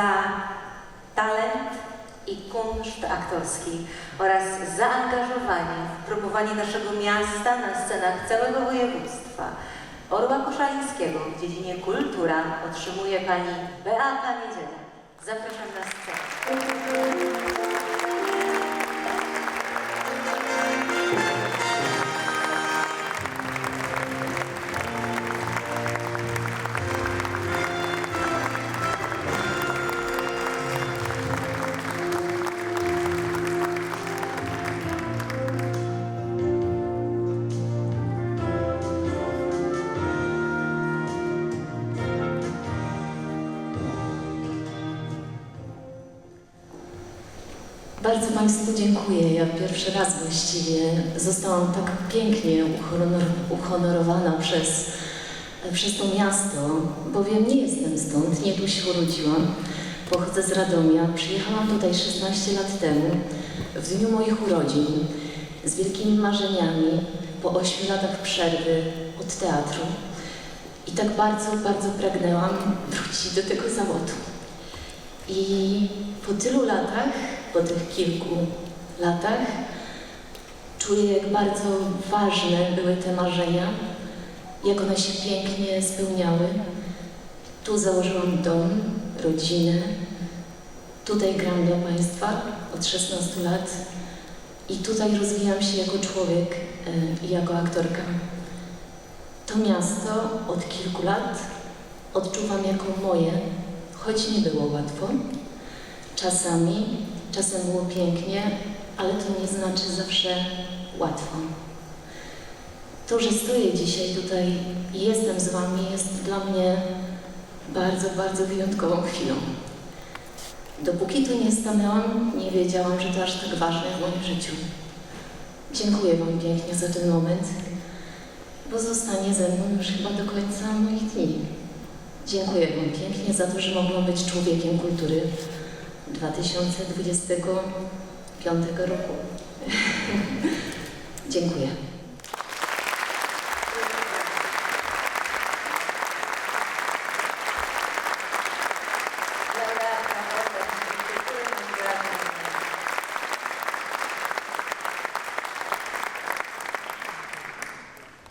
za talent i kunszt aktorski oraz zaangażowanie w promowanie naszego miasta na scenach całego województwa. Orła Koszalińskiego w dziedzinie kultura otrzymuje pani Beata Niedziela. Zapraszam na scenę. Bardzo Państwu dziękuję. Ja pierwszy raz właściwie zostałam tak pięknie uhonor, uhonorowana przez, przez to miasto, bowiem nie jestem stąd, nie tu się urodziłam. Pochodzę z Radomia. Przyjechałam tutaj 16 lat temu, w dniu moich urodzin, z wielkimi marzeniami, po 8 latach przerwy od teatru. I tak bardzo, bardzo pragnęłam wrócić do tego zawodu. I po tylu latach, po tych kilku latach, czuję, jak bardzo ważne były te marzenia, jak one się pięknie spełniały. Tu założyłam dom, rodzinę, tutaj gram dla Państwa od 16 lat i tutaj rozwijam się jako człowiek e, i jako aktorka. To miasto od kilku lat odczuwam jako moje, choć nie było łatwo. Czasami, czasem było pięknie, ale to nie znaczy zawsze łatwo. To, że stoję dzisiaj tutaj i jestem z Wami, jest dla mnie bardzo, bardzo wyjątkową chwilą. Dopóki tu nie stanęłam, nie wiedziałam, że to aż tak ważne w moim życiu. Dziękuję Wam pięknie za ten moment, bo zostanie ze mną już chyba do końca moich dni. Dziękuję Wam pięknie za to, że mogłam być człowiekiem kultury 2025 roku. Dziękuję.